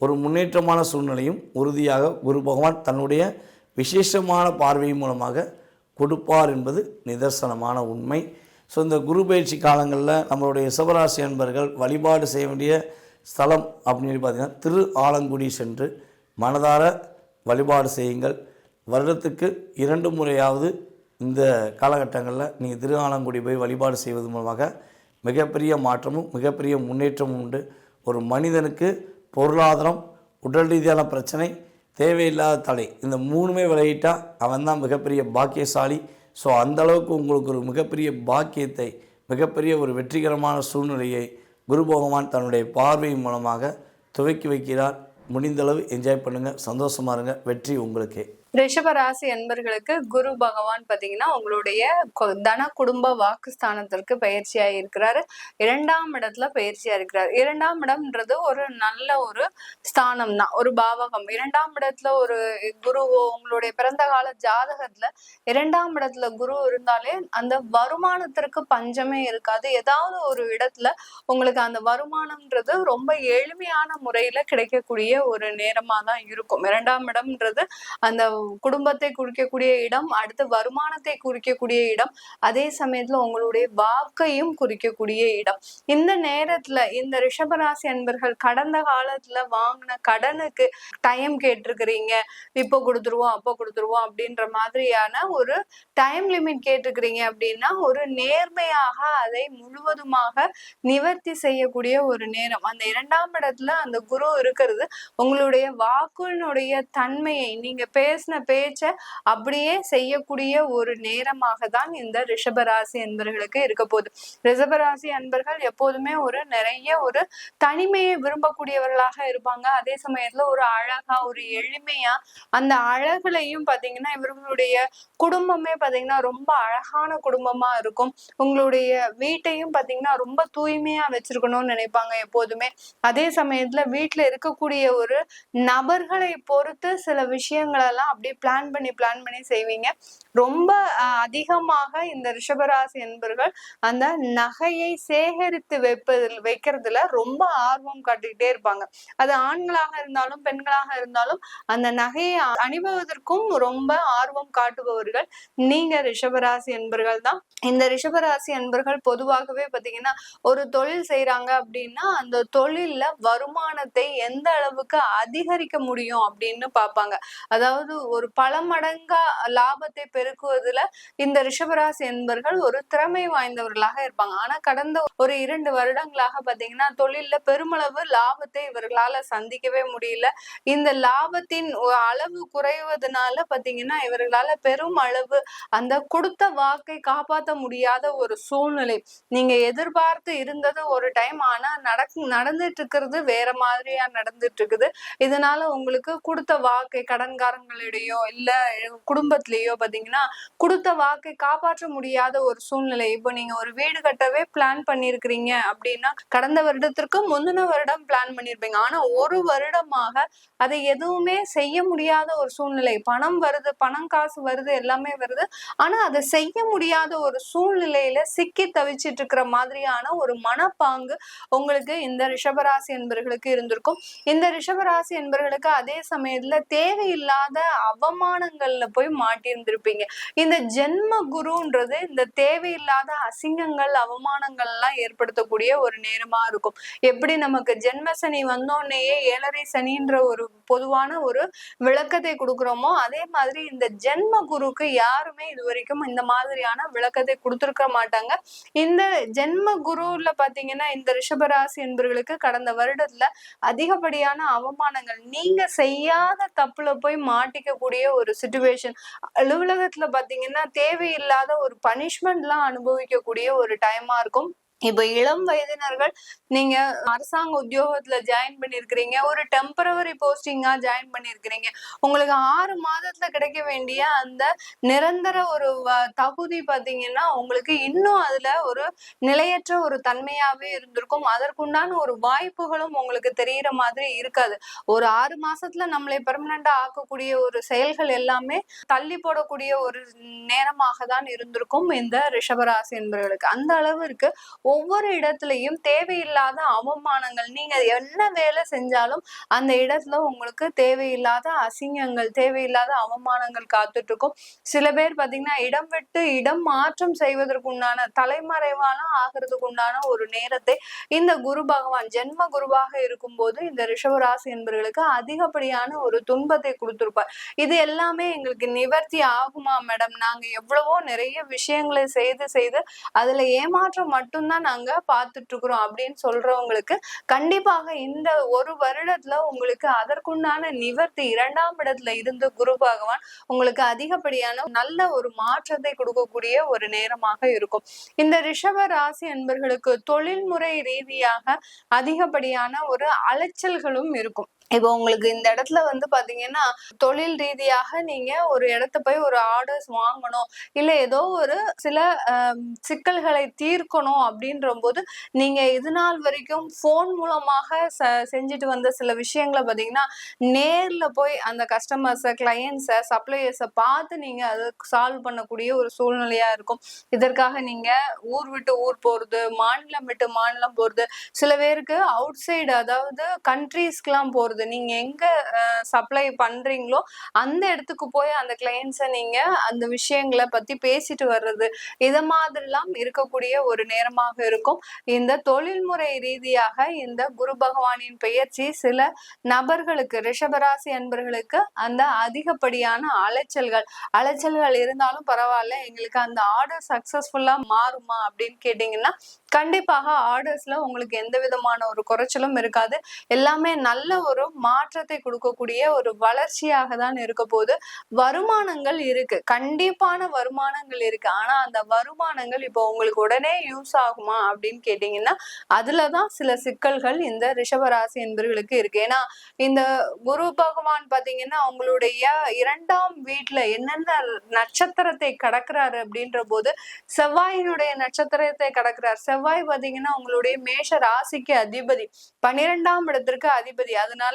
B: ஒரு முன்னேற்றமான சூழ்நிலையும் உறுதியாக குரு பகவான் தன்னுடைய விசேஷமான பார்வை மூலமாக கொடுப்பார் என்பது நிதர்சனமான உண்மை. ஸோ இந்த குரு பயிற்சி காலங்களில் நம்மளுடைய சிவராசி அன்பர்கள் வழிபாடு செய்ய வேண்டிய ஸ்தலம் அப்படின்னு பார்த்திங்கன்னா திரு ஆலங்குடி சென்று மனதார வழிபாடு செய்யுங்கள். வருடத்துக்கு இரண்டு முறையாவது இந்த காலகட்டங்களில் நீங்கள் திரு ஆலங்குடி போய் வழிபாடு செய்வது மூலமாக மிகப்பெரிய மாற்றமும் மிகப்பெரிய முன்னேற்றமும் உண்டு. ஒரு மனிதனுக்கு பொருளாதாரம் உடல் ரீதியான பிரச்சனை தேவையில்லாத தடை இந்த மூணுமே விலகிட்டால் அவன் தான் மிகப்பெரிய பாக்கியசாலி. ஸோ அந்தளவுக்கு உங்களுக்கு ஒரு மிகப்பெரிய பாக்கியத்தை மிகப்பெரிய ஒரு வெற்றிகரமான சூழ்நிலையை குரு பகவான் தன்னுடைய பார்வை மூலமாக துவக்கி வைக்கிறார். முடிந்தளவு என்ஜாய் பண்ணுங்கள் சந்தோஷமா இருங்க வெற்றி உங்களுக்கே.
C: ரிஷபராசி என்பர்களுக்கு குரு பகவான் பார்த்தீங்கன்னா உங்களுடைய கொ- தன குடும்ப வாக்குஸ்தானத்திற்கு பயிற்சியா இருக்கிறாரு. இரண்டாம் இடத்துல பயிற்சியா இருக்கிறார். இரண்டாம் இடம்ன்றது ஒரு நல்ல ஒரு ஸ்தானம் தான். ஒரு பாவகம். இரண்டாம் இடத்துல ஒரு குருவோ உங்களுடைய பிறந்த கால ஜாதகத்துல இரண்டாம் இடத்துல குரு இருந்தாலே அந்த வருமானத்திற்கு பஞ்சமே இருக்காது. ஏதாவது ஒரு இடத்துல உங்களுக்கு அந்த வருமானம்ன்றது ரொம்ப எளிமையான முறையில கிடைக்கக்கூடிய ஒரு நேரமா தான் இருக்கும். இரண்டாம் இடம்ன்றது அந்த குடும்பத்தை குறிக்கக்கூடிய இடம் அடுத்து வருமானத்தை குறிக்கக்கூடிய இடம் அதே சமயத்துல உங்களுடைய வாக்கையும் குறிக்கக்கூடிய இடம். இந்த நேரத்துல இந்த ரிஷபராசி அன்பர்கள் கடந்த காலத்துல வாங்கின கடனுக்கு டைம் கேட்டிருக்கிறீங்க. இப்போ கொடுத்துருவோம் அப்போ கொடுத்துருவோம் அப்படின்ற மாதிரியான ஒரு டைம் லிமிட் கேட்டிருக்கிறீங்க அப்படின்னா ஒரு நேர்மையாக அதை முழுவதுமாக நிவர்த்தி செய்யக்கூடிய ஒரு நேரம். அந்த இரண்டாம் இடத்துல அந்த குரு இருக்கிறது உங்களுடைய வாக்குனுடைய தன்மையை நீங்க பேசின பேச்ச அப்படியே செய்யக்கூடிய ஒரு நேரமாக தான் இந்த ரிஷபராசி அன்பர்களுக்கு இருக்க போகுது. ரிஷபராசி அன்பர்கள் எப்போதுமே ஒரு நிறைய ஒரு தனிமையை விரும்பக்கூடியவர்களாக இருப்பாங்க. அதே சமயத்துல ஒரு அழகா ஒரு எளிமையா அந்த அழகுலையும் பாத்தீங்கன்னா இவர்களுடைய குடும்பமே பாத்தீங்கன்னா ரொம்ப அழகான குடும்பமா இருக்கும். உங்களுடைய வீட்டையும் பாத்தீங்கன்னா ரொம்ப தூய்மையா வச்சிருக்கணும்னு நினைப்பாங்க எப்போதுமே. அதே சமயத்துல வீட்டுல இருக்கக்கூடிய ஒரு நபர்களை பொறுத்து சில விஷயங்கள் எல்லாம் அப்படியே பிளான் பண்ணி பிளான் பண்ணி செய்வீங்க. ரொம்ப அஹ், அதிகமாக இந்த ரிஷபராசி என்பர்கள் அந்த நகையை சேகரித்து வைப்பதில் வைக்கிறதுல ரொம்ப ஆர்வம் காட்டிக்கிட்டே இருப்பாங்க. அது ஆண்களாக இருந்தாலும் பெண்களாக இருந்தாலும் அந்த நகையை அ- அணிபவதற்கும் ரொம்ப ஆர்வம் காட்டுபவர்கள் நீங்க ரிஷபராசி என்பர்கள் தான். இந்த ரிஷபராசி என்பர்கள் பொதுவாகவே பாத்தீங்கன்னா ஒரு தொழில் செய்யறாங்க அப்படின்னா அந்த தொழில்ல வருமானத்தை எந்த அளவுக்கு அதிகரிக்க முடியும் அப்படின்னு பார்ப்பாங்க. அதாவது ஒரு பல மடங்கா லாபத்தை பெருக்குவதுல இந்த ரிஷபராசி என்பர்கள் ஒரு திறமை வாய்ந்தவர்களாக இருப்பாங்க. ஆனா கடந்த ஒரு இரண்டு வருடங்களாக பாத்தீங்கன்னா தொழில்ல பெருமளவு லாபத்தை இவர்களால சந்திக்கவே முடியல. இந்த லாபத்தின் அளவு குறைவதனால பாத்தீங்கன்னா இவர்களால பெரும் அளவு அந்த கொடுத்த வாக்கை காப்பாற்ற முடியாத ஒரு சூழ்நிலை. நீங்க எதிர்பார்த்து இருந்தது ஒரு டைம் ஆனா நடக் நடந்துட்டு இருக்கிறது வேற மாதிரியா நடந்துட்டு இருக்குது இதனால உங்களுக்கு கொடுத்த வாக்கை கடன்காரங்களிடம் வாழ்க்கையிலயோ இல்ல குடும்பத்திலேயோ பாத்தீங்கன்னா கொடுத்த வாக்கை காப்பாற்ற முடியாத ஒரு சூழ்நிலை. இப்போ நீங்க ஒரு வீடு கட்டவே பிளான் பண்ணிருக்கிறீங்க அப்படின்னா கடந்த வருடத்திற்கு முந்தின வருடம் பிளான் பண்ணிருப்பீங்க. ஆனா ஒரு வருடமாக அதை எதுவுமே செய்ய முடியாத ஒரு சூழ்நிலை. பணம் வருது பணம் காசு வருது எல்லாமே வருது. ஆனா அதை செய்ய முடியாத ஒரு சூழ்நிலையில சிக்கி தவிச்சிட்டு இருக்கிற மாதிரியான ஒரு மனப்பாங்கு உங்களுக்கு இந்த ரிஷபராசி என்பவர்களுக்கு இருந்திருக்கும். இந்த ரிஷபராசி என்பவர்களுக்கு அதே சமயத்துல தேவையில்லாத அவமானங்கள்ல போய் மாட்டியிருந்திருப்பீங்க. இந்த ஜென்ம குருன்றது இந்த தேவையில்லாத அசிங்கங்கள் அவமானங்கள் எல்லாம் ஏற்படுத்தக்கூடிய ஒரு நேரமா இருக்கும். எப்படி நமக்கு ஜென்ம சனி வந்தோடனேயே ஏழரை சனின்ற ஒரு பொதுவான ஒரு விளக்கத்தை கொடுக்குறோமோ அதே மாதிரி இந்த ஜென்ம குருக்கு யாருமே இது வரைக்கும் இந்த மாதிரியான விளக்கத்தை கொடுத்துருக்க மாட்டாங்க. இந்த ஜென்ம குருல பாத்தீங்கன்னா இந்த ரிஷபராசி என்பவர்களுக்கு கடந்த வருடத்துல அதிகப்படியான அவமானங்கள் நீங்க செய்யாத தப்புல போய் மாட்டிக்க மாட்டிக்கக்கூடிய ஒரு சுச்சுவேஷன் அலுவலகத்துல பாத்தீங்கன்னா தேவையில்லாத ஒரு பனிஷ்மெண்ட்லாம் அனுபவிக்கக்கூடிய ஒரு டைமா இருக்கும். இப்ப இளம் வயதினர்கள் நீங்க அரசாங்க உத்தியோகத்துல ஜாயின் பண்ணிருக்கிறீங்க ஒரு டெம்பரவரி போஸ்டிங்கா ஜாயின் பண்ணிருக்கிறீங்க. உங்களுக்கு ஆறு மாதத்துல கிடைக்க வேண்டிய அந்த நிரந்தர ஒரு தகுதி பாத்தீங்கன்னா உங்களுக்கு இன்னும் அதுல ஒரு நிலையற்ற ஒரு தன்மையாவே இருந்திருக்கும். அதற்குண்டான ஒரு வாய்ப்புகளும் உங்களுக்கு தெரியற மாதிரி இருக்காது. ஒரு ஆறு மாசத்துல நம்மளை பெர்மனண்டா ஆக்கக்கூடிய ஒரு செயல்கள் எல்லாமே தள்ளி போடக்கூடிய ஒரு நேரமாக தான் இருந்திருக்கும் இந்த ரிஷபராசி என்பவர்களுக்கு. அந்த அளவிற்கு ஒவ்வொரு இடத்துலயும் தேவையில்லாத அவமானங்கள் நீங்க என்ன வேலை செஞ்சாலும் அந்த இடத்துல உங்களுக்கு தேவையில்லாத அசிங்கங்கள் தேவையில்லாத அவமானங்கள் காத்துட்டு இருக்கும் சில பேர் பாத்தீங்கன்னா இடம் விட்டு இடம் மாற்றம் செய்வதற்கு உண்டான தலைமறைவான ஆகிறதுக்கு உண்டான ஒரு நேரத்தை இந்த குரு பகவான் ஜென்ம குருவாக இருக்கும்போது இந்த ரிஷபராசி என்பவர்களுக்கு அதிகப்படியான ஒரு துன்பத்தை கொடுத்துருப்பார். இது எல்லாமே எங்களுக்கு நிவர்த்தி ஆகுமா மேடம்? நாங்க எவ்வளவோ நிறைய விஷயங்களை செய்து செய்து அதுல ஏமாற்றம் மட்டும்தான் நாங்க பார்த்துட்டு இருக்கிறோம் அப்படின்னு சொல்றவங்களுக்கு கண்டிப்பாக இந்த ஒரு வருடத்துல உங்களுக்கு அதற்குண்டான நிவர்த்தி இரண்டாம் இடத்துல இருந்து குரு பகவான் உங்களுக்கு அதிகப்படியான நல்ல ஒரு மாற்றத்தை கொடுக்கக்கூடிய ஒரு நேரமாக இருக்கும். இந்த ரிஷப ராசி என்பர்களுக்கு தொழில்முறை ரீதியாக அதிகப்படியான ஒரு அலைச்சல்களும் இருக்கும். இப்போ உங்களுக்கு இந்த இடத்துல வந்து பாத்தீங்கன்னா தொழில் ரீதியாக நீங்க ஒரு இடத்த போய் ஒரு ஆர்டர்ஸ் வாங்கணும். இல்ல ஏதோ ஒரு சில சிக்கல்களை தீர்க்கணும் அப்படின்ற போது நீங்க இது நாள் வரைக்கும் ஃபோன் மூலமாக ச செஞ்சுட்டு வந்த சில விஷயங்களை பாத்தீங்கன்னா நேர்ல போய் அந்த கஸ்டமர்ஸை கிளையன்ஸை சப்ளையர்ஸை பார்த்து நீங்க அதை சால்வ் பண்ணக்கூடிய ஒரு சூழ்நிலையா இருக்கும். இதற்காக நீங்க ஊர் விட்டு ஊர் போறது மாநிலம் விட்டு மாநிலம் போறது சில பேருக்கு அவுட் சைடு அதாவது கண்ட்ரீஸ்க்குலாம் போறது நீங்க எங்க சப்ளை பண்றீங்களோ அந்த இடத்துக்கு போய் அந்த கிளைண்ட்ஸை நீங்க அந்த விஷயங்களை பத்தி பேசிட்டு வர்றது இத மாதிரிலாம் இருக்கக்கூடிய ஒரு நேரமாக இருக்கும். இந்த தொழில்முறை ரீதியாக இந்த குரு பகவானின் பெயர்ச்சி சில நபர்களுக்கு ரிஷபராசி அன்பர்களுக்கு அந்த அதிகப்படியான அலைச்சல்கள் அலைச்சல்கள் இருந்தாலும் பரவாயில்ல எங்களுக்கு அந்த ஆர்டர் சக்சஸ்ஃபுல்லா மாறுமா அப்படின்னு கேட்டீங்கன்னா கண்டிப்பாக ஆர்டர்ஸ்ல உங்களுக்கு எந்த விதமான ஒரு குறைச்சலும் இருக்காது. எல்லாமே நல்ல ஒரு மாற்றத்தை கொடுக்கக்கூடிய ஒரு வளர்ச்சியாக தான் இருக்க போது வருமானங்கள் இருக்கு. கண்டிப்பான வருமானங்கள் இருக்கு. ஆனா அந்த வருமானங்கள் இப்போ உங்களுக்கு உடனே யூஸ் ஆகுமா அப்படின்னு கேட்டீங்கன்னா அதுலதான் சில சிக்கல்கள் இந்த ரிஷபராசி என்பவர்களுக்கு இருக்கு. ஏன்னா இந்த குரு பகவான் பாத்தீங்கன்னா அவங்களுடைய இரண்டாம் வீட்டுல என்னென்ன நட்சத்திரத்தை கடக்குறாரு அப்படின்ற போது செவ்வாயினுடைய நட்சத்திரத்தை கடக்குறார். செவ்வாய் பாத்தீங்கன்னா உங்களுடைய மேஷ ராசிக்கு அதிபதி. பன்னிரெண்டாம் இடத்திற்கு அதிபதி. அதனால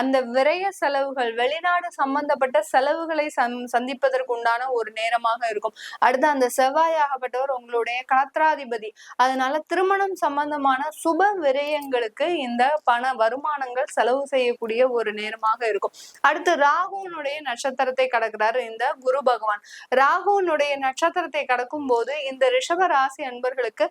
C: அந்த விரைய செலவுகள் வெளிநாடு சம்பந்தப்பட்ட செலவுகளை சந்திப்பதற்கு உண்டான ஒரு நேரமாக இருக்கும். அடுத்து அந்த செவ்வாயாகப்பட்டவர் உங்களுடைய கலத்திராதிபதி. அதனால திருமணம் சம்பந்தமான சுப விரயங்களுக்கு இந்த பண வருமானங்கள் செலவு செய்யக்கூடிய ஒரு நேரமாக இருக்கும். அடுத்து ராகுனுடைய நட்சத்திரத்தை கடக்கிறார் இந்த குரு பகவான். ராகுனுடைய நட்சத்திரத்தை கடக்கும் போது இந்த ரிஷப ராசி அன்பர்களுக்கு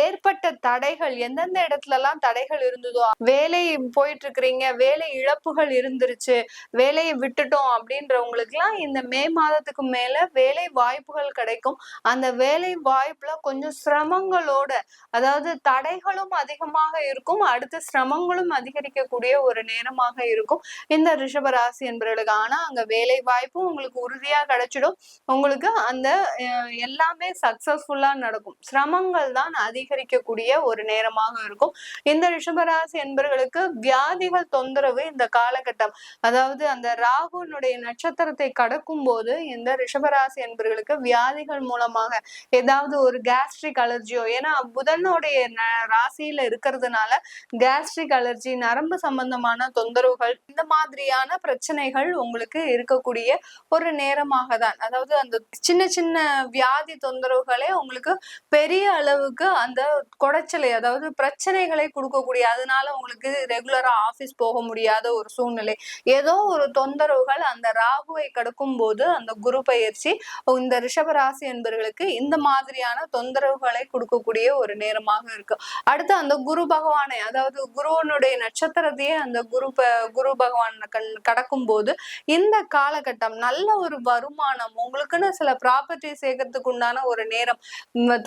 C: ஏற்பட்ட தடைகள் எந்தெந்த இடத்துல எல்லாம் தடைகள் இருந்ததோ வேலை போயிட்டு இருக்கிறீங்க வேலை இழப்புகள் இருந்துருச்சு வேலையை விட்டுட்டோம் அப்படின்றவங்களுக்கு எல்லாம் இந்த மே மாதத்துக்கு மேல வேலை வாய்ப்புகள் கிடைக்கும். அந்த வேலை வாய்ப்புல கொஞ்சம் சிரமங்களோட அதாவது தடைகளும் அதிகமாக இருக்கும் அடுத்து சிரமங்களும் அதிகரிக்கக்கூடிய ஒரு நேரமாக இருக்கும். இந்த ரிஷபராசி என்பவர்களுக்கு ஆனா அங்க வேலை வாய்ப்பும் உங்களுக்கு உறுதியா கிடைச்சிடும். உங்களுக்கு அந்த அஹ், எல்லாமே சக்சஸ்ஃபுல்லா நடக்கும். சிரமங்கள் தான் அதிகரிக்கக்கூடிய ஒரு நேரமாக இருக்கும். இந்த ரிஷபராசி என்பவர்களுக்கு வியாதிகள் தொந்தரவு தொந்தரவு இந்த காலகட்டம். அதாவது அந்த ராகுனுடைய நட்சத்திரத்தை கடக்கும் போது இந்த ரிஷபராசி என்பவர்களுக்கு வியாதிகள் மூலமாக ஏதாவது ஒரு கேஸ்ட்ரிக் அலர்ஜியோ ஏன்னா புதனுடைய ராசியில இருக்கிறதுனால கேஸ்ட்ரிக் அலர்ஜி நரம்பு சம்பந்தமான தொந்தரவுகள் இந்த மாதிரியான பிரச்சனைகள் உங்களுக்கு இருக்கக்கூடிய ஒரு நேரமாக தான் அதாவது அந்த சின்ன சின்ன வியாதி தொந்தரவுகளே உங்களுக்கு பெரிய அளவுக்கு அந்த குடைச்சலை அதாவது பிரச்சனைகளை கொடுக்கக்கூடிய அதனால உங்களுக்கு ரெகுலரா ஆபீஸ் போக முடியாத ஒரு சூழ்நிலை. ஏதோ ஒரு தொந்தரவுகள் அந்த ராகுவை கடக்கும் போது அந்த குரு பயிற்சி இந்த ரிஷபராசி என்பவர்களுக்கு இந்த மாதிரியான தொந்தரவுகளை கொடுக்கக்கூடிய ஒரு நேரமாக இருக்கு. அடுத்து அந்த குரு பகவானை அதாவது குருவனுடைய நட்சத்திரத்தையே அந்த குரு குரு பகவான் கடக்கும் போது இந்த காலகட்டம் நல்ல ஒரு வருமானம் உங்களுக்குன்னு சில ப்ராப்பர்ட்டி சேர்க்கறதுக்கு உண்டான ஒரு நேரம்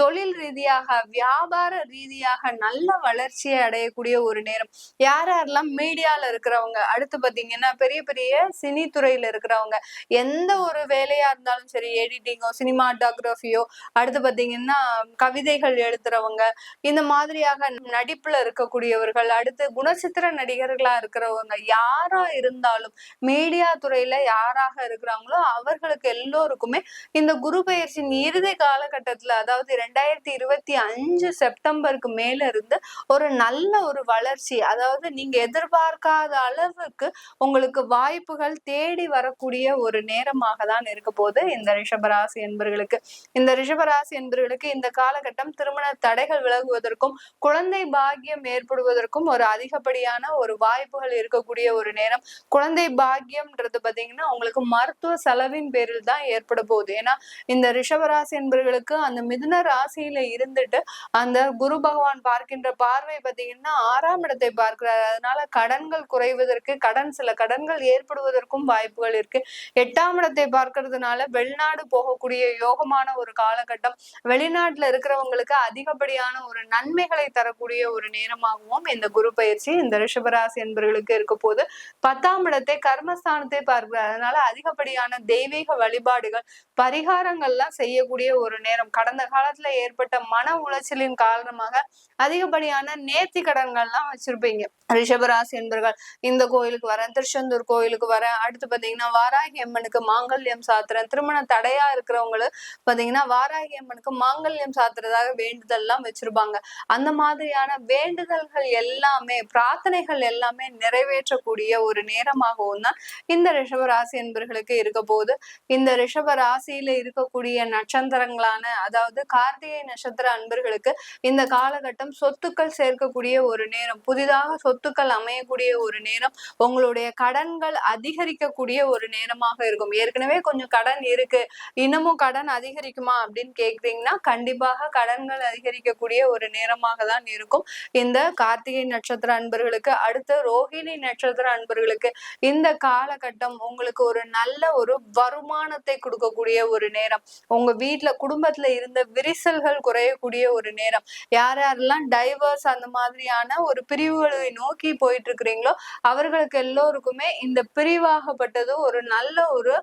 C: தொழில் ரீதியாக வியாபார ரீதியாக நல்ல வளர்ச்சியை அடையக்கூடிய ஒரு நேரம். யார் யாரெல்லாம் மீடியால இருக்கிறவங்க. அடுத்து பாத்தீங்கன்னா பெரிய பெரிய சினி துறையில இருக்கிறவங்க. எந்த ஒரு வேலையா இருந்தாலும் சரி எடிட்டிங்கோ சினிமாட்டோகிராஃபியோ அடுத்து பாத்தீங்கன்னா கவிதைகள் எழுதுறவங்க இந்த மாதிரியாக நடிப்புல இருக்கக்கூடியவர்கள் அடுத்து குணச்சித்திர நடிகர்களா இருக்கிறவங்க யாரா இருந்தாலும் மீடியா துறையில யாராக இருக்கிறாங்களோ அவர்களுக்கு எல்லோருக்குமே இந்த குரு பயிற்சியின் இறுதி காலகட்டத்துல அதாவது ரெண்டாயிரத்தி இருபத்தி அஞ்சு செப்டம்பருக்கு மேல இருந்து ஒரு நல்ல ஒரு வளர்ச்சி அதாவது நீங்க எதிர்பார்க்காத அளவுக்கு உங்களுக்கு வாய்ப்புகள் தேடி வரக்கூடிய ஒரு நேரமாக தான் இருக்க போது இந்த ரிஷபராசி என்பர்களுக்கு. இந்த ரிஷபராசி என்பர்களுக்கு இந்த காலகட்டம் திருமண தடைகள் விலகுவதற்கும் குழந்தை பாக்கியம் ஏற்படுவதற்கும் ஒரு அதிகப்படியான ஒரு வாய்ப்புகள் இருக்கக்கூடிய ஒரு நேரம். குழந்தை பாக்கியம்ன்றது பாத்தீங்கன்னா உங்களுக்கு மருத்துவ செலவின் பேரில் தான் ஏற்பட போகுது. ஏன்னா இந்த ரிஷபராசி என்பர்களுக்கு அந்த மிதுன ராசியில இருந்துட்டு அந்த குரு பகவான் பார்க்கின்ற பார்வை பாத்தீங்கன்னா ஆறாம் இடத்தை பார்க்கிறார். அதனால கடன்கள் கடன்கள் குறைவதற்கு கடன் சில கடன்கள் ஏற்படுவதற்கும் வாய்ப்புகள் இருக்கு. எட்டாம் இடத்தை பார்க்கறதுனால வெளிநாடு போகக்கூடிய யோகமான ஒரு காலகட்டம் வெளிநாட்டுல இருக்கிறவங்களுக்கு அதிகப்படியான ஒரு நன்மைகளை தரக்கூடிய ஒரு நேரமாகவும் இந்த குரு பயிற்சி இந்த ரிஷபராசி என்பவர்களுக்கு இருக்க போது பத்தாம் இடத்தை கர்மஸ்தானத்தை பார்க்கிறார். அதனால அதிகப்படியான தெய்வீக வழிபாடுகள் பரிகாரங்கள்லாம் செய்யக்கூடிய ஒரு நேரம். கடந்த காலத்துல ஏற்பட்ட மன உளைச்சலின் காரணமாக அதிகப்படியான நேர்த்தி கடன்கள்லாம் வச்சிருப்பீங்க. ரிஷபராசி என்பர்கள் இந்த கோயிலுக்கு வரேன் திருச்செந்தூர் கோயிலுக்கு வரேன் அடுத்து பாத்தீங்கன்னா வாராகி அம்மனுக்கு மாங்கல்யம் சாத்துறேன் திருமண தடையா இருக்கிறவங்களும் பாத்தீங்கன்னா வாராகி அம்மனுக்கு மாங்கல்யம் சாத்துறதாக வேண்டுதல் எல்லாம் வச்சிருப்பாங்க. அந்த மாதிரியான வேண்டுதல்கள் எல்லாமே பிரார்த்தனைகள் எல்லாமே நிறைவேற்றக்கூடிய ஒரு நேரமாகவும் தான் இந்த ரிஷப ராசி என்பர்களுக்கு இருக்க போகுது. இந்த ரிஷப ராசியில இருக்கக்கூடிய நட்சத்திரங்களான அதாவது கார்த்திகை நட்சத்திர அன்பர்களுக்கு இந்த காலகட்டம் சொத்துக்கள் சேர்க்கக்கூடிய ஒரு நேரம் புதிதாக சொத்துக்கள் அமையக்கூடிய ஒரு நேரம் உங்களுடைய கடன்கள் அதிகரிக்கக்கூடிய ஒரு நேரமாக இருக்கும். ஏற்கனவே கொஞ்சம் கடன் இருக்கு. இன்னமும் கடன் அதிகரிக்குமா அப்படின்னு கேக்குறீங்கன்னா கண்டிப்பாக கடன்கள் அதிகரிக்கக்கூடிய ஒரு நேரமாக தான் இருக்கும். இந்த கார்த்திகை நட்சத்திர அன்பர்களுக்கு அடுத்து ரோஹிணி நட்சத்திர அன்பர்களுக்கு இந்த காலகட்டம் உங்களுக்கு ஒரு நல்ல ஒரு வருமானத்தை கொடுக்கக்கூடிய ஒரு நேரம். உங்க வீட்டுல குடும்பத்துல இருந்த விரிசல்கள் குறையக்கூடிய ஒரு நேரம். யார் யாரெல்லாம் டைவர்ஸ் அந்த மாதிரியான ஒரு பிரிவுகளை நோக்கி போயிட்டு இருக்கிறீங்களோ அவர்களுக்கு எல்லோருக்குமே இந்த பிரிவாகப்பட்டது ஒரு நல்ல ஒரு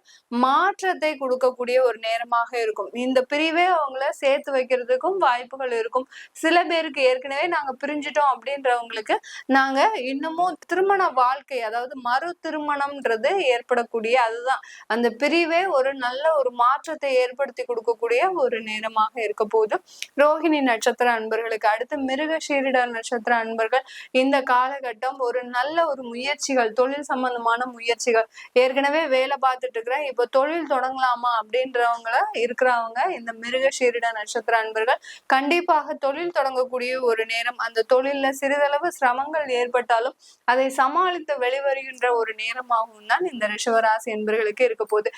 C: மாற்றத்தை கொடுக்கக்கூடிய ஒரு நேரமாக இருக்கும். இந்த பிரிவே அவங்கள சேர்த்து வைக்கிறதுக்கும் வாய்ப்புகள் இருக்கும். சில பேருக்கு ஏற்கனவே நாங்க பிரிஞ்சிட்டோம் அப்படின்றவங்களுக்கு நாங்க இன்னமும் திருமண வாழ்க்கை அதாவது மறு திருமணம்ன்றது ஏற்படக்கூடிய அதுதான். அந்த பிரிவே ஒரு நல்ல ஒரு மாற்றத்தை ஏற்படுத்தி கொடுக்கக்கூடிய ஒரு நேரமாக இருக்க போது ரோஹிணி நட்சத்திர அன்பர்களுக்கு அடுத்து மிருக சீரிட நட்சத்திர அன்பர்கள். இந்த காலகட்டம் ஒரு நல்ல நல்ல ஒரு முயற்சிகள் தொழில் சம்பந்தமான முயற்சிகள். ஏற்கனவே வேலை பார்த்துட்டு இருக்கிறேன் இப்போ தொழில் தொடங்கலாமா அப்படின்றவங்கள இருக்கிறவங்க இந்த மிருக சீரிட நட்சத்திர அன்பர்கள் கண்டிப்பாக தொழில் தொடங்கக்கூடிய ஒரு நேரம். அந்த தொழில்ல சிறிதளவு சிரமங்கள் ஏற்பட்டாலும் அதை சமாளித்து வெளிவருகின்ற ஒரு நேரமாகவும் தான் இந்த ரிஷவராசி என்பர்களுக்கு இருக்க போகுது.